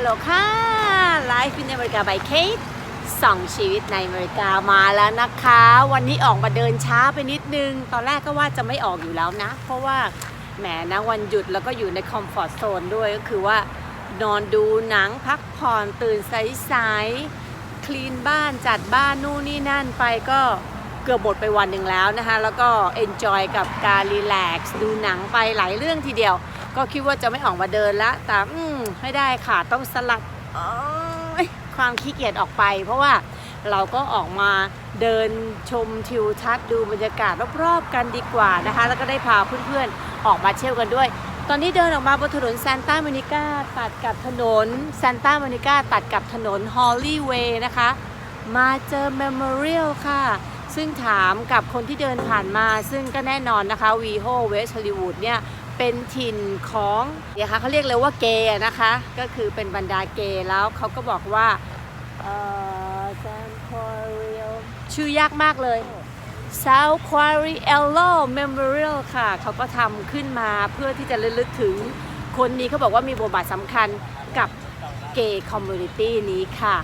ฮัลโหลค่ะไลฟ์ในอเมริกา by Kate สองชีวิตในอเมริกามาแล้วนะคะ วันนี้ออกมาเดินช้าไปนิดนึง ตอนแรกก็ว่าจะไม่ออกอยู่แล้วนะ เพราะว่าแหมนะวันหยุดแล้วก็อยู่ในคอมฟอร์ทโซนด้วยก็คือว่านอนดูหนังพักผ่อนตื่นสายๆคลีนบ้านจัดบ้านนู่นนี่นั่นไปก็เกือบหมดไปวันหนึ่งแล้วนะคะ แล้วก็เอนจอยกับการรีแลกซ์ดูหนังไปหลายเรื่องทีเดียว ก็คิดว่าจะไม่ออกมาเดินละแต่ ไม่ได้ค่ะ ต้องสลัดความขี้เกียจออกไป เพราะว่าเราก็ออกมาเดินชมทิวทัศน์ดูบรรยากาศรอบๆกันดีกว่านะคะ แล้วก็ได้พาเพื่อนๆออกมาเที่ยวกันด้วย ตอนนี้เดินออกมาบนถนนซานตา o มนิกาตัดกับถนนซานตา o มนิกาตัดกับถนนฮอลลีเวย์นะคะ มาเจอเมมโมเรียลค่ะ ซึ่งถามกับคนที่เดินผ่านมา ซึ่งก็แน่นอนนะคะวีโฮเวสต์ฮอลลีวูดเนี่ยเป็นถิ่นของเดี๋ยวคะเขาเรียกเลยว่าเกย์นะคะ ก็คือเป็นบรรดาเกย์แล้วเขาก็บอกว่าเอ่อ San Quariel ชื่อยากมากเลย South Quariello Memorial ค่ะ เขาก็ทำขึ้นมาเพื่อที่จะระลึกถึงคนนี้เขาบอกว่ามีบทบาทสำคัญกับเกย์คอมมูนิตี้นี้ค่ะ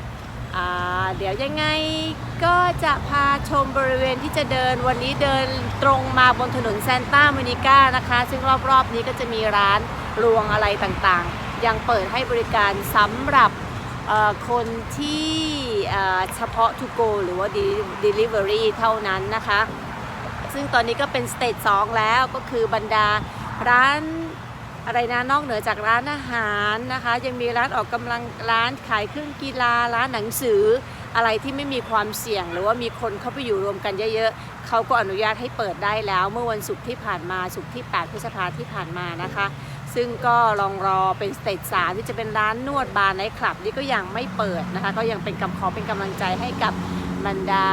เดี๋ยวยังไงก็จะพาชมบริเวณที่จะเดินวันนี้เดินตรงมาบนถนนแซนต้าม i นิกานะคะ ซึ่งรอบๆนี้ก็จะมีร้านรวงอะไรต่างๆ ยังเปิดให้บริการสำหรับคนที่เฉพาะ to go หรือว่า delivery เท่านั้นนะคะ ซึ่งตอนนี้ก็เป็นสเตจ2แล้วก็คือบรรดาร้าน อะไรนะนอกเหนือจากร้านอาหารนะคะ ยังมีร้านออกกำลังร้านขายเครื่องกีฬาร้านหนังสือ อะไรที่ไม่มีความเสี่ยง หรือว่ามีคนเข้าไปอยู่รวมกันเยอะๆเขาก็อนุญาตให้เปิดได้แล้ว เมื่อวันศุกร์ที่ผ่านมาศุกร์ที่ 8 พฤษภาที่ผ่านมานะคะ ซึ่งก็ลองรอเป็นสเตจสามที่จะเป็นร้านนวดบาร์ไนท์คลับนี่ก็ยังไม่เปิดนะคะ ก็ยังเป็นกำขอเป็นกำลังใจให้กับ บรรดา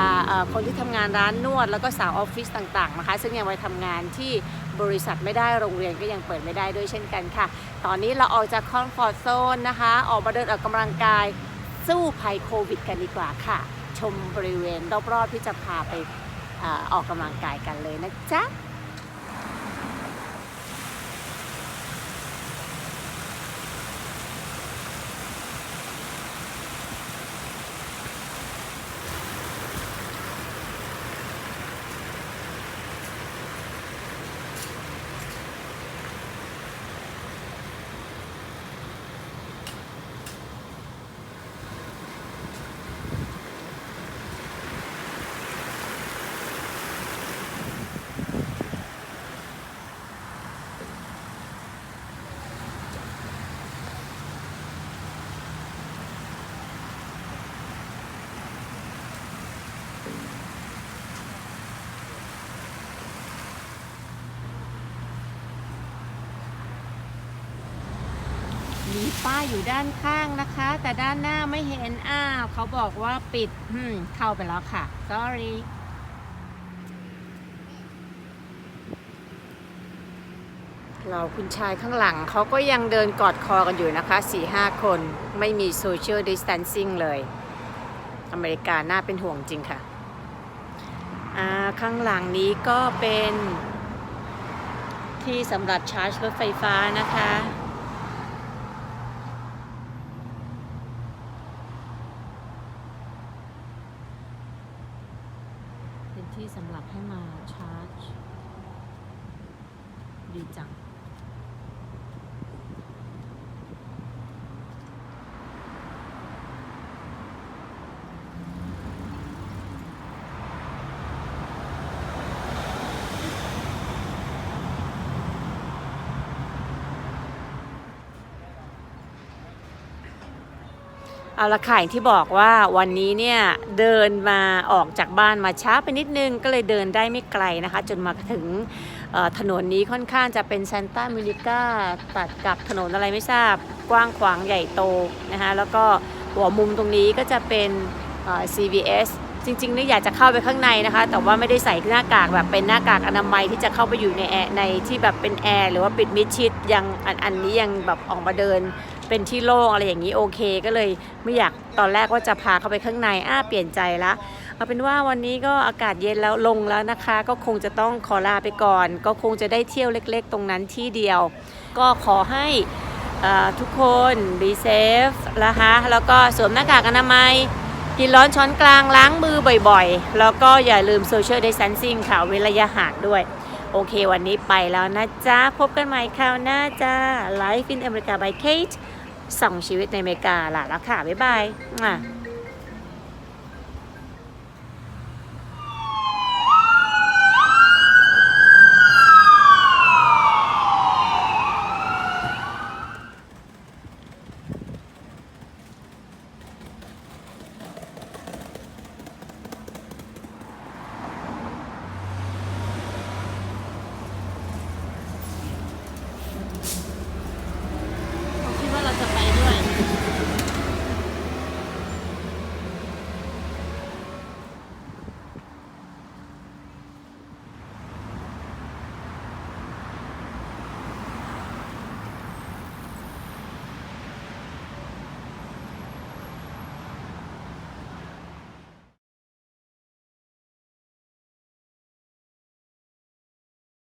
คนที่ทำงานร้านนวด แล้วก็สาวออฟฟิศต่างๆนะคะซึ่งยังไปทำงานที่บริษัทไม่ได้โรงเรียนก็ยังเปิดไม่ได้ด้วยเช่นกันค่ะ ตอนนี้เราออกจากคอมฟอร์ทโซนนะคะ ออกมาเดินออกกำลังกายสู้ภัยโควิด กันดีกว่าค่ะ ชมบริเวณรอบๆที่จะพาไปออออกกำลังกายกันเลยนะจ๊ะ มีป้ายอยู่ด้านข้างนะคะ แต่ด้านหน้าไม่เห็นอ้าวเขาบอกว่าปิดอืมเข้าไปแล้วค่ะ sorry เราคุณชายข้างหลังเขาก็ยังเดินกอดคอกันอยู่นะคะ4-5คนไม่มี social distancing เลย อเมริกาน่าเป็นห่วงจริงค่ะ อ่า ข้างหลังนี้ก็เป็นที่สำหรับชาร์จรถไฟฟ้านะคะ เป็น ที่สำหรับให้มาชาร์จ ดีจัง เอาละค่ะอย่างที่บอกว่าวันนี้เนี่ยเดินมาออกจากบ้านมาช้าไปนิดนึงก็เลยเดินได้ไม่ไกลนะคะ จนมาถึงถนนนี้ค่อนข้างจะเป็นซานตาม i นิกาตัดกับถนนอะไรไม่ทราบกว้างขวางใหญ่โตนะคะแล้วก็หัวมุมตรงนี้ก็จะเป็น CVS จริงๆนี่อยากจะเข้าไปข้างในนะคะ แต่ว่าไม่ได้ใส่หน้ากากแบบเป็นหน้ากากอนามัยที่จะเข้าไปอยู่ในแอร์ในที่แบบเป็นแอร์หรือว่าปิดมิดชิดยังอันอันนี้ยังแบบออกมาเดิน เป็นที่โล่งอะไรอย่างนี้โอเค ก็เลยไม่อยากตอนแรกว่าจะพาเข้าไปข้างในอ้าเปลี่ยนใจละเอาเป็นว่าวันนี้ก็อากาศเย็นแล้วลงแล้วนะคะ ก็คงจะต้องขอลาไปก่อน ก็คงจะได้เที่ยวเล็ก ๆ ตรงนั้นที่เดียว ก็ขอให้เอ่อทุกคน be safe นะคะแล้วก็สวมหน้ากากอนามัยกินร้อนช้อนกลางล้างมือบ่อยๆ แล้วก็อย่าลืม social distancing ค่ะเว้นระยะห่างด้วย โอเควันนี้ไปแล้วนะจ๊ะ พบกันใหม่คราวหน้าจ้า Life in America by Kate ส่องชีวิตในอเมริกาลาแล้วค่ะ บ๊ายบาย